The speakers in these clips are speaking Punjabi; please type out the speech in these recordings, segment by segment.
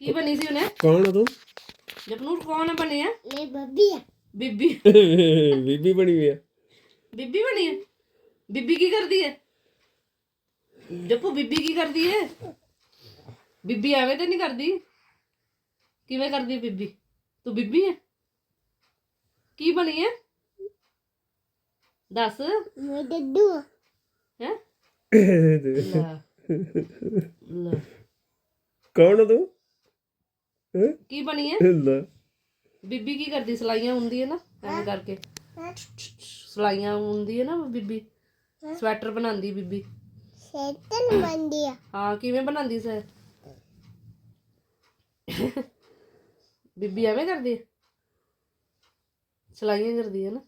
ਕੀ ਬਣੀ ਸੀ ਉਹਨੇ? ਕੌਣ ਆ ਤੂੰ? ਜਪਨੂਰ ਕੌਣ ਬਣੇ ਆ? ਮੈਂ ਬੱਬੀ ਆ। ਬੀਬੀ। ਬੀਬੀ ਬਣੀ ਹੋਈ ਆ। ਬੀਬੀ ਬਣੀ ਹੈ ਬੀਬੀ ਕੀ ਕਰਦੀ ਹੈ ਜੱਪੂ ਬੀਬੀ ਕੀ ਕਰਦੀ ਹੈ ਬੀਬੀ ਐਵੇਂ ਤੇ ਨਹੀਂ ਕਰਦੀ? ਕਿਵੇਂ ਕਰਦੀ ਹੈ ਬੀਬੀ? ਤੂੰ ਬੀਬੀ ਹੈ ਕੀ ਬਣੀ ਹੈ ਦੱਸ। ਮੈਂ ਡੱਡੂ ਆ। ਹੈ? ਲੈ। ਕੌਣ ਆ ਤੂੰ? ਕੀ ਬਣੀ ਹੈ ਲੈ ਬੀਬੀ ਕੀ ਕਰਦੀ ਸਲਾਈਆਂ ਹੁੰਦੀ ਹੈ ਨਾ ਐਵੇਂ ਕਰਕੇ ਸਲਾਈਆਂ ਹੁੰਦੀ ਹੈ ਨਾ ਬੀਬੀ ਸਵੈਟਰ ਬਣਾਉਂਦੀ ਬੀਬੀ ਸੈਟਨ ਬੰਦੀ ਆ ਹਾਂ ਕਿਵੇਂ ਬਣਾਉਂਦੀ ਸਰ ਬੀਬੀ ਐਵੇਂ ਕਰਦੀ ਹੈ ਸਲਾਈਆਂ ਕਰਦੀ ਹੈ ਨਾ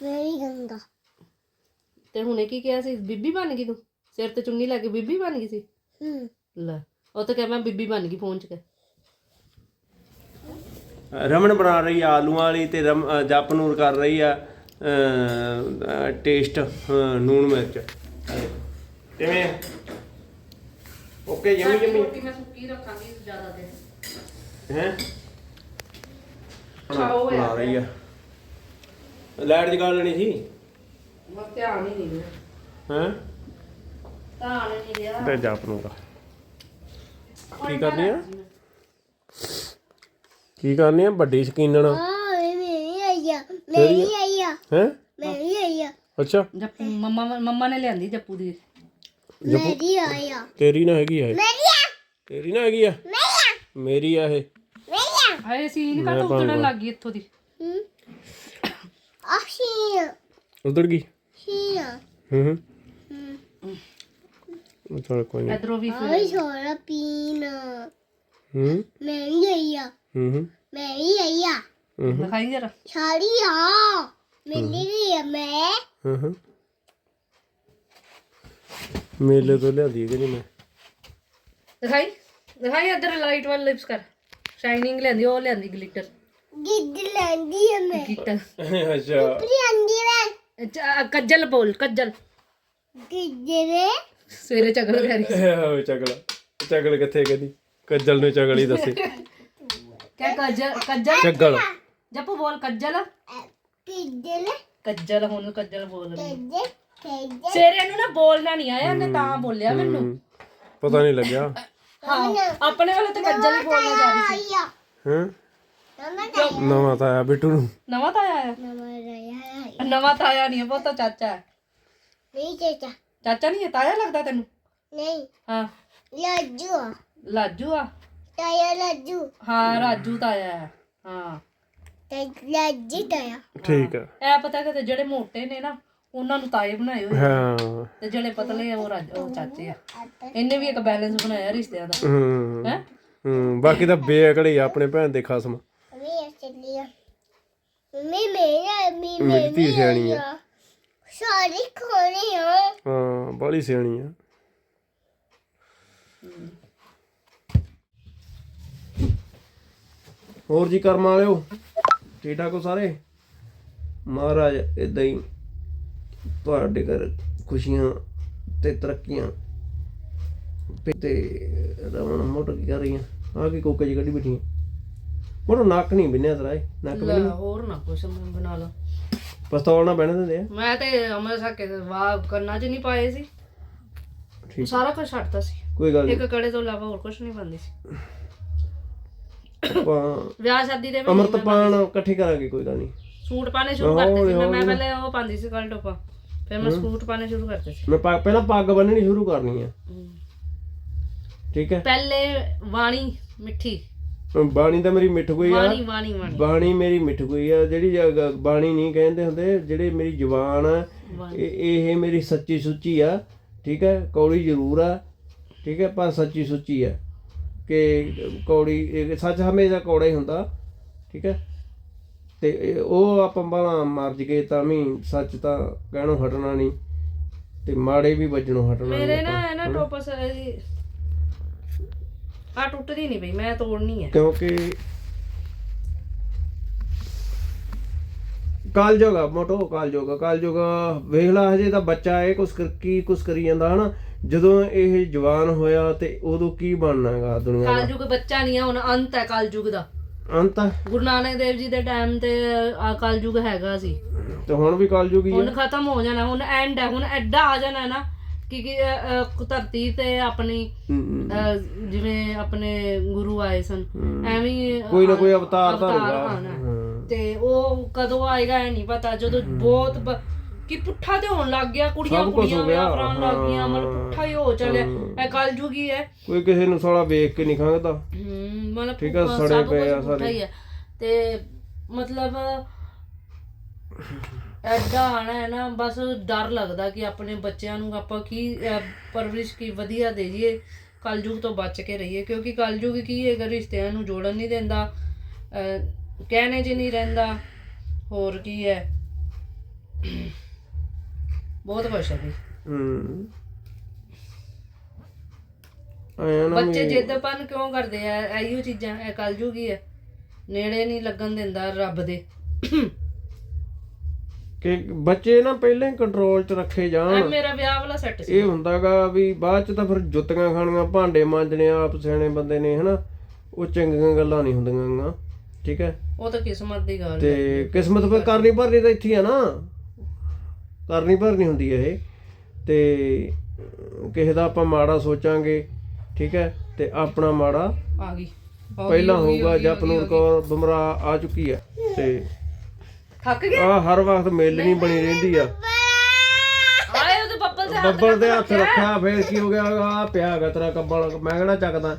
ਮੇਰੀ ਗੰਗਾ ਤੇ ਹੁਣੇ ਕੀ ਕਿਹਾ ਸੀ ਬੀਬੀ ਬਣ ਗਈ ਤੂੰ ਸਿਰ ਤੇ ਚੁੰਨੀ ਲੈ ਕੇ ਬੀਬੀ ਬਣ ਗਈ ਸੀ ਹੂੰ ਲੈ ਉਹ ਤਾਂ ਕਹਿ ਮੈਂ ਬੀਬੀ ਬਣ ਗਈ ਫੋਨ 'ਚ ਕੇ ਰਮਨ ਬਣਾ ਰਹੀ ਆ ਆਲੂਆਂ ਵਾਲੀ ਤੇ ਰਮ ਅ, ਜਪਨੂਰ ਕਰ ਰਹੀ ਆ ਅ, ਅ, ਟੇਸਟ ਅ, ਨੂਣ ਮਿਰਚ। ਕਿਵੇਂ ਓਕੇ ਜਮੀ ਜਮੀ ਰੋਟੀ ਮੈਂ ਸੁੱਕੀ ਰੱਖਾਂਗੀ ਜ਼ਿਆਦਾ ਦੇ ਹੈ? ਖਾਓ ਬਣਾ ਰਹੀ ਆ। ਲਾਈਟ ਜਗਾ ਲੈਣੀ ਸੀ? ਮੈਂ ਧਿਆਨ ਹੀ ਨਹੀਂ ਰਿਹਾ। ਹੈ? ਧਿਆਨ ਹੀ ਨਹੀਂ ਰਿਹਾ। ਤੇ ਜਪਨੂਰ ਕੀ ਕਰਨੀ ਆ? ਕੀ ਕਰਨੀ ਆ? ਵੱਡੀ ਸਕੀਨਣ ਆ। ਮੇਰੀ ਆਇਆ ਮੇਰੀ ਆਇਆ ਹੈ? ਮੇਰੀ ਆਇਆ ਅੱਛਾ। ਜੱਪੂ ਮੰਮਾ ਮੰਮਾ ਨੇ ਲਿਆਂਦੀ ਜੱਪੂ ਦੀ। ਮੇਰੀ ਆਇਆ ਤੇਰੀ ਨਾ ਹੈਗੀ ਆ ਮੇਰੀ ਆ। ਤੇਰੀ ਨਾ ਹੈਗੀ ਆ? ਮੇਰੀ ਆ। ਇਹ। ਮੇਰੀ ਆ। ਹਾਏ ਸੀਨ ਕਾ ਉਤੜਨ ਲੱਗ ਗਈ ਇੱਥੋਂ ਦੀ। ਹੂੰ। ਆ ਗਈ? ਹੂੰ। ਹੂੰ। ਹੂੰ ਚਲ ਕੋਈ ਨਹੀਂ। ਇਧਰੋਂ ਵੀ ਆਈ ਛੋੜਾ ਪੀਣਾ। ਹੂੰ? ਮੇਰੀ ਆਇਆ ਹੂੰ ਹੂੰ। ਮੇਰੀ ਆਇਆ ਹੂੰ ਦਿਖਾਈ ਜਰਾ। ਸਾਰੀ ਆ। ਮੇਰੀ ਵੀ ਆ ਮੈਂ। ਹੂੰ ਹੂੰ। ਮੇਲੇ ਤੋਂ ਲਿਆਂਦੀ ਕਿ ਨਹੀਂ ਮੈਂ। ਦਿਖਾਈ? ਦਿਖਾਈ ਇਧਰ ਲਾਈਟ ਵਾਲਾ ਲਿਪਸ ਕਰ। ਸ਼ਾਈਨਿੰਗ ਲਿਆਂਦੀ ਉਹ ਲਿਆਂਦੀ ਗਲਿਟਰ ਗਿੱਦ ਲੈਂਦੀ ਆ ਮੈਂ। ਗਿੱਟਰ ਅੱਛਾ। ਲੈਂਦੀ ਮੈਂ। ਕੱਜਲ ਬੋਲ ਕੱਜਲ। ਗਿੱਜਰੇ ਸਵੇਰੇ ਚਗਲ ਕਰੀ ਓਏ ਚਗਲਾ ਚਗਲ ਕਿੱਥੇ ਕਹਿੰਦੀ ਕੱਜਲ ਨੇ ਚਗਲ ਹੀ ਦੱਸੇ। ਕਿਆ ਕੱਜਲ? ਕੱਜਲ? ਚਗਲ ਜੱਪੂ ਬੋਲ ਕੱਜਲ। ਗਿੱਜਲੇ ਕੱਜਲ ਹੁਣ ਕੱਜਲ ਬੋਲ ਗਿੱਜੇ ਸਵੇਰੇ ਇਹਨੂੰ ਨਾ ਬੋਲਣਾ ਨਹੀਂ ਆਇਆ ਇਹਨੇ ਤਾਂ ਬੋਲਿਆ ਮੈਨੂੰ। ਪਤਾ ਨਹੀਂ ਲੱਗਿਆ। ਹਾਂ ਆਪਣੇ ਵੱਲੋਂ ਤਾਂ ਕੱਜਲ ਹੀ ਬੋਲਣਾ ਜਾ ਰਹੀ ਸੀ। ਹਾਂ? ਨਵਾਂ ਤਾਂ ਆਇਆ ਬਿੱਟੂ ਨੂੰ। ਨਵਾਂ ਤਾਂ ਆਇਆ। ਨਵਾਂ ਤਾਂ ਆਇਆ। ਨਹੀਂ ਉਹ ਤਾਂ ਚਾਚਾ ਹੈ। ਨਹੀਂ ਚਾਚਾ। ਚਾਚਾ ਨਹੀਂ ਤਾਇਆ ਲੱਗਦਾ ਤੈਨੂੰ? ਨਹੀਂ। ਹਾਂ। ਲੱਜੂ ਲਾਜੂ ਆ? ਤਾਇਆ ਲੱਜੂ। ਹਾਂ ਰਾਜੂ ਤਾਇਆ ਹੈ। ਹਾਂ। ਤੇ ਲੱਜੀ ਤਾਇਆ। ਠੀਕ ਆ। ਐ ਪਤਾ ਕਿ ਜਿਹੜੇ ਮੋਟੇ ਨੇ ਨਾ ਉਹਨਾਂ ਨੂੰ ਤਾਏ ਬਣਾਏ ਹੋਏ ਹਾਂ। ਤੇ ਜਿਹੜੇ ਪਤਲੇ ਆ ਉਹ ਰਾਜ ਉਹ ਚਾਚੇ ਆ। ਇਹਨੇ ਵੀ ਇੱਕ ਬੈਲੈਂਸ ਬਣਾਇਆ ਰਿਸ਼ਤਿਆਂ ਦਾ। ਹੂੰ ਹੈ? ਹੂੰ ਬਾਕੀ ਤਾਂ ਬੇਅਕੜੀ ਆ ਆਪਣੇ ਭੈਣ ਦੇ ਖਸਮ। ਮੈਂ ਚੱਲੀ ਆ। ਮੈਂ ਮੇਰਾ ਮੈਂ ਮੇਰੀ ਧੀ ਸਿਆਣੀ ਆ। ਸਾਰੀ ਖੋਣੀ ਆ। ਹਾਂ ਬਾਲੀ ਸਿਆਣੀ ਆ। ਹੋਰ ਜੀ ਕਰਮ ਵਾਲਿਓ ਠੀਕ ਠਾਕ ਹੋ ਸਾਰੇ? ਮਹਾਰਾਜ ਇਦਾਂ ਹੀ ਤੁਹਾਡੇ ਘਰ ਖੁਸ਼ੀਆਂ ਤੇ ਤਰੱਕੀਆਂ ਤੇ ਰਮਣ ਮੋਟਰ ਕੀ ਕਰ ਰਹੀ ਆ ਕੀ ਕੋਕੇ ਜੀ ਕੱਢੀ ਬੈਠੀ ਮੋਟਰ ਨੱਕ ਨਹੀਂ ਬਿੰਨਿਆ ਤੇਰਾ ਇਹ ਨੱਕ ਲੈ ਹੋਰ ਨਾ ਕੁਛ ਬਣਾ ਲਾ। ਪਸਤੌਲ ਨਾ ਬਹਿਣ ਦਿੰਦੇ ਆ। ਮੈਂ ਤੇ ਅਮਰ ਸਾਕੇ ਦੇ ਵਾਹ ਕੰਨਾਂ 'ਚ ਨਹੀਂ ਪਾਏ ਸੀ। ਠੀਕ। ਸਾਰਾ ਕੁਝ ਛੱਡਤਾ ਸੀ। ਕੋਈ ਗੱਲ ਨਹੀਂ। ਇੱਕ ਕੜੇ ਤੋਂ ਇਲਾਵਾ ਹੋਰ ਕੁਝ ਨਹੀਂ ਪਾਉਂਦੀ ਸੀ। ਆਪਾਂ ਵਿਆਹ ਸ਼ਾਦੀ ਦੇ ਵਿੱਚ ਅਮਰਤਪਾਨ ਇਕੱਠੇ ਕਰਾਂਗੇ ਕੋਈ ਗੱਲ ਨਹੀਂ। ਸੂਟ ਪਾਣੇ ਸ਼ੁਰੂ ਕਰਤੇ ਸੀ। ਮੈਂ ਮੈਂ ਪਹਿਲੇ ਉਹ ਪਾਉਂਦੀ ਸੀ ਕੱਲ ਟੋਪਾ। ਫਿਰ ਮੈਂ ਸੂਟ ਪਾਣੇ ਸ਼ੁਰੂ ਕਰਤੇ ਸੀ। ਮੈਂ ਪਹਿਲਾਂ ਪੱਗ ਬੰਨਣੀ ਸ਼ੁਰੂ ਕਰਨੀ ਆ। ਠੀਕ ਹੈ। ਪਹਿਲੇ ਵਾਣੀ ਮਿੱਠੀ। ਬਾਣੀ ਤਾਂ ਮੇਰੀ ਮਿੱਠ ਗਈ ਆ। ਬਾਣੀ ਮੇਰੀ ਮਿੱਠ ਗਈ ਆ। ਜਿਹੜੀ ਬਾਣੀ ਨਹੀਂ ਕਹਿੰਦੇ ਹੁੰਦੇ ਜਿਹੜੇ ਮੇਰੀ ਜ਼ੁਬਾਨ ਆ। ਇਹ ਮੇਰੀ ਸੱਚੀ ਸੁੱਚੀ ਆ ਠੀਕ ਹੈ ਕੌੜੀ ਜ਼ਰੂਰ ਆ ਠੀਕ ਹੈ ਪਰ ਸੱਚੀ ਸੁੱਚੀ ਆ। ਕਿ ਕੌੜੀ ਸੱਚ ਹਮੇਸ਼ਾ ਕੌੜਾ ਹੀ ਹੁੰਦਾ ਠੀਕ ਹੈ ਤੇ ਉਹ ਆਪਾਂ ਬਾਲਾ ਮਰਜ ਗਏ ਤਾਂ ਵੀ ਸੱਚ ਤਾਂ ਕਹਿਣੋਂ ਹਟਣਾ ਨਹੀਂ ਤੇ ਮਾੜੇ ਵੀ ਵੱਜਣੋਂ ਹਟਣਾ ਮੇਰੇ ਨਾ ਇਹ ਨਾ ਟੋਪਸ ਆ ਟੁੱਟਦੀ ਨਹੀਂ ਪਈ ਮੈਂ ਤੋੜਨੀ ਹੈ। ਕਿਉਂਕਿ ਕਾਲ ਜੋਗਾ ਮੋਟੋ ਕਾਲ ਜੋਗਾ ਕਾਲ ਜੋਗਾ ਵੇਖ ਲਾ ਹਜੇ ਤਾਂ ਬੱਚਾ ਹੈ ਕੁਛ ਕਰ ਕੀ ਕੁਛ ਕਰੀ ਜਾਂਦਾ ਹਨਾ? ਜਦੋਂ ਇਹ ਜਵਾਨ ਹੋਇਆ ਤੇ ਉਦੋਂ ਕੀ ਬਣਨਾਗਾ ਦੁਨੀਆ ਦਾ? ਕਲਯੁਗ ਬੱਚਾ ਨਹੀਂ ਹੈ ਹੁਣ ਅੰਤ ਹੈ ਕਲਯੁਗ ਦਾ। ਅੰਤ ਆ? ਗੁਰੂ ਨਾਨਕ ਦੇਵ ਜੀ ਦੇ ਟਾਈਮ ਤੇ ਆ ਕਲਯੁਗ ਹੈਗਾ ਸੀ। ਤੇ ਹੁਣ ਵੀ ਕਲਯੁਗ ਹੀ ਹੁਣ ਆ ਖਤਮ ਹੋ ਜਾਣਾ ਹੁਣ ਐਂਡ ਹੈ ਹੁਣ ਐਡਾ ਆ ਜਾਣਾ ਨਾ ਕਿ ਕਿ ਅ, ਅ, ਧਰਤੀ ਤੇ ਆਪਣੀ ਅ, ਜਿਵੇਂ ਆਪਣੇ ਗੁਰੂ ਆਏ ਸਨ। ਐਵੇਂ ਹੀ ਕੋਈ ਨਾ ਕੋਈ ਅਵਤਾਰ ਤਾਂ ਹੋਊਗਾ ਆਉਣਾ ਹੈ। ਹਾਂ। ਤੇ ਉਹ ਕਦੋਂ ਆਏਗਾ ਇਹ ਨਹੀਂ ਪਤਾ ਜਦੋਂ ਬਹੁਤ ਬ- ਕਿ ਪੁੱਠਾ ਤੇ ਹੋਣ ਲੱਗ ਗਿਆ ਕੁੜੀਆਂ ਸਭ ਕੁਛ ਕੁੜੀਆਂ ਹੋ ਗਿਆ, ਵਿਆਹ ਕਰਾਉਣ ਲੱਗ ਗਈਆਂ ਮਤਲਬ। ਪੁੱਠਾ ਹੀ ਹੋ ਚੱਲਿਆ ਇਹ ਕਲਯੁਗ ਹੀ ਹੈ ਕੋਈ ਕਿਸੇ ਨੂੰ ਸਾਲਾ ਵੇਖ ਕੇ ਨਹੀਂ ਖੰਗਦਾ ਹਮ, ਮਤਲਬ ਠੀਕ ਆ, ਪੁੱਠਾ- ਸੜੇ ਪਏ ਆ ਸਾਰੇ। ਤੇ ਮਤਲਬ ਐਡਾ ਆਣਾ ਹੈ ਨਾ ਬਸ ਡਰ ਲੱਗਦਾ ਕਿ ਆਪਣੇ ਬੱਚਿਆਂ ਨੂੰ ਆਪਾਂ ਕੀ ਅਹ, ਪਰਵਰਿਸ਼ ਕੀ ਵਧੀਆ ਦੇਈਏ ਕਲਯੁਗ ਤੋਂ ਬਚ ਕੇ ਰਹੀਏ। ਕਿਉਂਕਿ ਕਲਯੁਗ ਕੀ ਹੈਗਾ ਰਿਸ਼ਤਿਆਂ ਨੂੰ ਜੋੜਨ ਨਹੀਂ ਦਿੰਦਾ ਅਹ, ਕਹਿਣੇ 'ਚ ਨਹੀਂ ਰਹਿੰਦਾ ਹੋਰ ਕੀ ਹੈ। ਬਹੁਤ ਕੁਛ ਹੈ ਵੀ ਹੂੰ। ਆਇਆ ਨਾ ਬੱਚੇ ਵੀ- ਜਿੱਦਪਨ ਕਿਉਂ ਕਰਦੇ ਆ ਐਹੀਓ ਚੀਜ਼ਾਂ ਇਹ ਕਲਯੁਗ ਹੀ ਹੈ। ਨੇੜੇ ਨਹੀਂ ਲੱਗਣ ਦਿੰਦਾ ਰੱਬ ਦੇ। ਕਿ ਬੱਚੇ ਨਾ ਪਹਿਲਾਂ ਹੀ ਕੰਟਰੋਲ 'ਚ ਰੱਖੇ ਇਹ ਜਾਣ ਮੇਰਾ ਵਿਆਹ ਵਾਲਾ ਸੈੱਟ ਸੀ। ਇਹ ਹੁੰਦਾਗਾ ਵੀ ਬਾਅਦ 'ਚ ਤਾਂ ਫਿਰ ਜੁੱਤੀਆਂ ਖਾਣੀਆਂ ਭਾਂਡੇ ਮਾਂਜਣੇ ਆਪ ਸਿਆਣੇ ਬੰਦੇ ਨੇ ਹਨਾ? ਉਹ ਚੰਗੀਆਂ ਗੱਲਾਂ ਨਹੀਂ ਹੁੰਦੀਆਂ ਗਾ ਠੀਕ ਹੈ? ਉਹ ਤਾਂ ਕਿਸਮਤ ਦੀ ਗੱਲ ਹੈ। ਤੇ ਕਿਸਮਤ ਫਿਰ ਕਰਨੀ ਭਰਨੀ ਤਾਂ ਇੱਥੇ ਆ ਨਾ। ਕਰਨੀ ਭਰਨੀ ਹੁੰਦੀ ਹੈ ਇਹ। ਤੇ ਕਿਸੇ ਦਾ ਆਪਾਂ ਮਾੜਾ ਸੋਚਾਂਗੇ ਠੀਕ ਹੈ? ਤੇ ਆਪਣਾ ਮਾੜਾ ਆ ਗਈ। ਪਹਿਲਾਂ ਹੋਊਗਾ ਜਪਨੂਰ। ਕੌਰ ਬੁਮਰਾਹ ਆ ਚੁੱਕੀ ਹੈ। ਤੇ ਥੱਕ ਗਿਆ? ਆ ਹਰ ਵਕਤ ਮੇਲ ਨਹੀਂ ਬਣੀ ਰਹਿੰਦੀ ਆ। ਆਏ ਉਹਦੇ ਬੱਬਲ ਦੇ ਹੱਥ ਬੱਬਲ ਦੇ ਹੱਥ ਰੱਖਿਆ। ਫੇਰ ਕੀ ਹੋ ਗਿਆ? ਆ ਪਿਆ ਹੈਗਾ ਤੇਰਾ ਕੱਬਲ ਮੈਂ ਕਿਹੜਾ ਚੱਕਦਾ?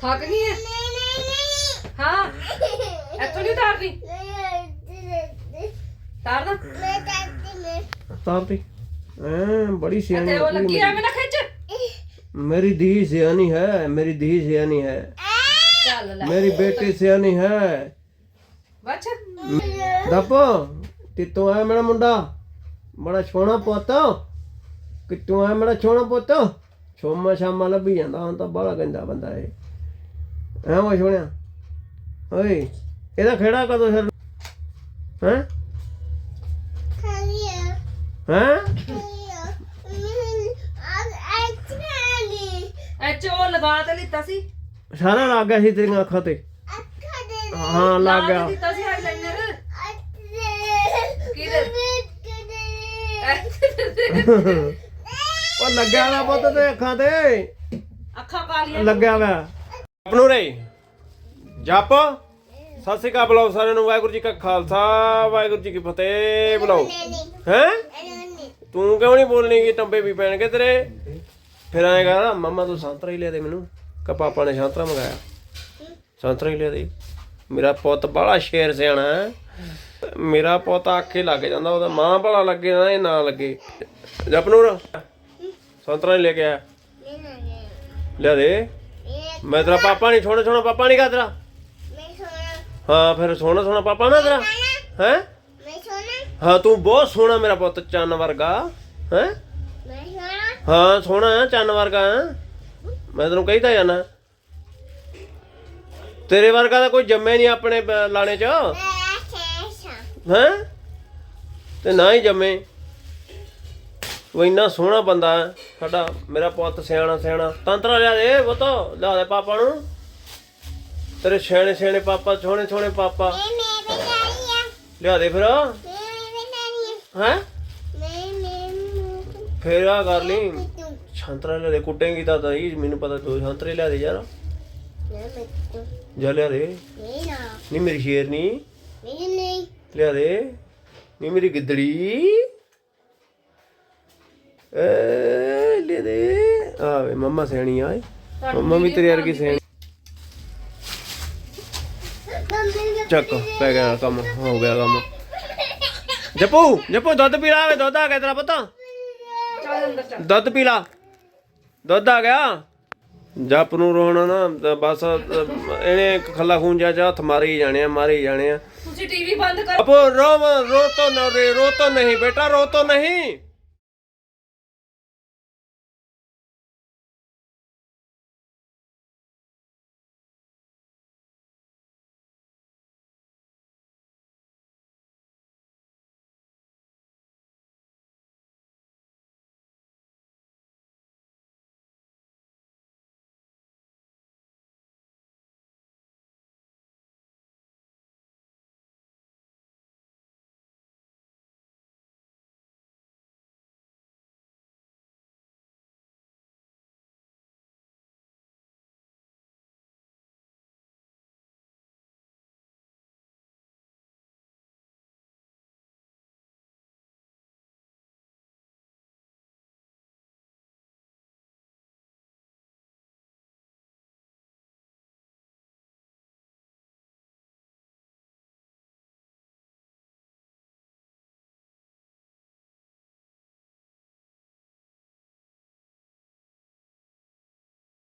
ਥੱਕ ਗਈ ਹੈ ਹਾਂ। ਇੱਥੋਂ ਨਹੀਂ ਤਾਰਨੀ ਤਾਰ ਦਾ ਤਾਰਤੀ ਐ ਬੜੀ ਸਿਆਣੀ ਤੇ ਉਹ ਲੱਗੀ ਐਵੇਂ ਨਾ ਖਿੱਚ। ਮੇਰੀ। धी ਸਿਆਣੀ ਹੈ ਮੇਰੀ धी ਸਿਆਣੀ ਹੈ। ਚੱਲ ਲੈ। ਮੇਰੀ ਬੇਟੀ ਸਿਆਣੀ ਹੈ। ਬੱਚ। ਦੱਪ ਕਿੱਥੋਂ ਆਇਆ ਮੇਰਾ ਮੁੰਡਾ? ਬੜਾ ਸੋਹਣਾ ਪੁੱਤ। ਕਿੱਥੋਂ ਆਇਆ ਮੇਰਾ ਸੋਹਣਾ ਪੁੱਤ? ਛੋਮਾ ਸ਼ਾਮਾ ਲੱਭੀ ਜਾਂਦਾ ਹੁਣ ਤਾਂ ਬੜਾ ਗੰਦਾ ਬੰਦਾ ਇਹ। ਐ ਉਹ ਸੋਹਣਿਆ? ਓਏ ਇਹਦਾ ਖੇੜਾ ਕਦੋਂ ਛੱਡ ਹੈ? ਹੈ? ਐਚ ਉਹ ਲਗਾ ਤੇ ਲਿੱਤਾ ਸੀ। ਸਾਰਾ ਲੱਗ ਗਿਆ ਸੀ ਤੇਰੀਆਂ ਅੱਖਾਂ ਤੇ। ਹਾਂ ਲੱਗ ਲਾ ਗਿਆ ਕੇ ਦਿੱਤਾ ਸੀ ਆਈਲਾਈਨਰ ਉਹ ਲੱਗਿਆ ਨਾ ਪੁੱਤ ਤੇ ਅੱਖਾਂ ਤੇ। ਅੱਖਾਂ ਕਾਲੀਆਂ ਲੱਗਿਆ ਵਾ। ਆਪਣੂ ਰੇ। ਜਪ। ਸਤਿ ਸ੍ਰੀ ਅਕਾਲ ਬੁਲਾਓ ਸਾਰਿਆਂ ਨੂੰ। ਵਾਹਿਗੁਰੂ ਜੀ ਕਾ ਖਾਲਸਾ। ਵਾਹਿਗੁਰੂ ਜੀ ਕੀ ਫਤਿਹ। ਬੁਲਾਓ। ਹੈ? ਤੂੰ ਕਿਉਂ ਨਹੀਂ ਬੋਲਣੀ ਕਿ ਟੰਬੇ ਵੀ ਪੈਣਗੇ ਤੇਰੇ? ਫਿਰ ਐਂ ਕਰ ਮਮਾ ਤੂੰ ਸੰਤਰਾ ਹੀ ਲਿਆ ਦੇ ਮੈਨੂੰ। ਕਾ ਪਾਪਾ ਨੇ ਸੰਤਰਾ ਮੰਗਾਇਆ। ਸੰਤਰਾ ਹੀ ਲਿਆ ਦੇ। ਮੇਰਾ ਪੁੱਤ ਬੜਾ ਸ਼ੇਰ ਸਿਆਣਾ। ਹੈ ਮੇਰਾ ਪੁੱਤ ਆਖੇ ਲੱਗ ਜਾਂਦਾ, ਉਹਦਾ ਮਾਂ ਭਲਾ ਲੱਗੇ ਨਾ, ਇਹ ਨਾ ਲੱਗੇ। ਜਪਨੂਰ, ਸੰਤਰਾ ਲੈ ਕੇ ਆਇਆ? ਲਿਆ ਦੇ। ਮੈਂ ਤੇਰਾ ਪਾਪਾ ਨਹੀਂ ਛੋਣਾ ਛੋਣਾ ਪਾਪਾ ਨਹੀਂ ਕਾ ਹਾਂ, ਫਿਰ ਸੋਹਣਾ ਸੋਹਣਾ ਪਾਪਾ ਨਾ ਤੇਰਾ? ਹੈ? ਹਾਂ, ਤੂੰ ਬਹੁਤ ਸੋਹਣਾ ਮੇਰਾ ਪੁੱਤ, ਚੰਨ ਵਰਗਾ, ਹੈ? ਹਾਂ, ਸੋਹਣਾ ਹੈ ਚੰਨ ਵਰਗਾ, ਹੈਂ। ਮੈਂ ਤੈਨੂੰ ਕਹਿੰਦਾ ਜਾਣਾ ਤੇਰੇ ਵਰਗਾ ਤਾਂ ਕੋਈ ਜੰਮੇ ਨਹੀਂ ਆਪਣੇ ਲਾਣੇ ਚ? ਹੈ? ਤੇ ਨਾ ਹੀ ਜੰਮੇ। ਉਹ ਇੰਨਾ ਸੋਹਣਾ ਬੰਦਾ ਹੈ ਸਾਡਾ ਮੇਰਾ ਪੁੱਤ ਸਿਆਣਾ ਸਿਆਣਾ। ਤੰਤਰਾ ਲਿਆ ਦੇ ਪੁੱਤ ਲਿਆ ਦੇ ਪਾਪਾ ਨੂੰ। ਤੇਰੇ ਸਿਆਣੇ ਸਿਆਣੇ ਪਾਪਾ ਸੋਹਣੇ ਸੋਹਣੇ ਪਾਪਾ। ਲਿਆ ਦੇ ਫਿਰ। ਹੈ? ਫੇਰ ਆ ਕਰ ਲਈ। ਸੰਤਰਾ ਲਿਆ ਦੇ ਕੁੱਟੇਂਗੀ ਤਾਂ ਤਾਂ ਹੀ ਮੈਨੂੰ ਪਤਾ ਤੂੰ ਸੰਤਰੇ ਲਿਆ ਦੇ ਯਾਰ। ਜਾ ਲਿਆ ਦੇ। ਨਹੀਂ ਮੇਰੀ ਸ਼ੇਰਨੀ ਲਿਆ ਦੇ। ਨਹੀਂ ਮੇਰੀ ਗਿੱਦੜੀ। ਏ ਲਿਆ ਦੇ। ਆਵੇ ਮੰਮਾ ਸਿਆਣੀ ਆਏ ਮੰਮਾ ਵੀ ਤੇਰੇ ਵਰਗੀ ਸਿਆਣੀ। ਚੱਕ ਪੈ ਗਿਆ ਕੰਮ ਹੋ ਗਿਆ ਕੰਮ। ਜਪੂ ਜਪੂ ਦੁੱਧ ਪੀ ਲਾ ਵੇ ਦੁੱਧ ਆ ਗਿਆ ਤੇਰਾ ਪਤਾ। ਦੁੱਧ ਪੀ ਲਾ। ਦੁੱਧ ਆ ਗਿਆ। ਜਪ ਨੂੰ ਰੋਣਾ ਨਾ ਬਸ ਇਹਨੇ ਖੱਲਾ ਖੂਨ ਜਾ ਜਾ ਹੱਥ ਮਾਰੇ ਹੀ ਜਾਣੇ ਆ ਮਾਰੇ ਹੀ ਜਾਣੇ ਆ। ਤੁਸੀਂ ਟੀਵੀ ਬੰਦ ਕਰੋ। ਅਪੋ ਰੋ ਰੋ ਤੋ ਨਾ ਰੇ, ਰੋ ਤੋ ਨਹੀਂ ਬੇਟਾ, ਰੋ ਤੋ ਨਹੀਂ।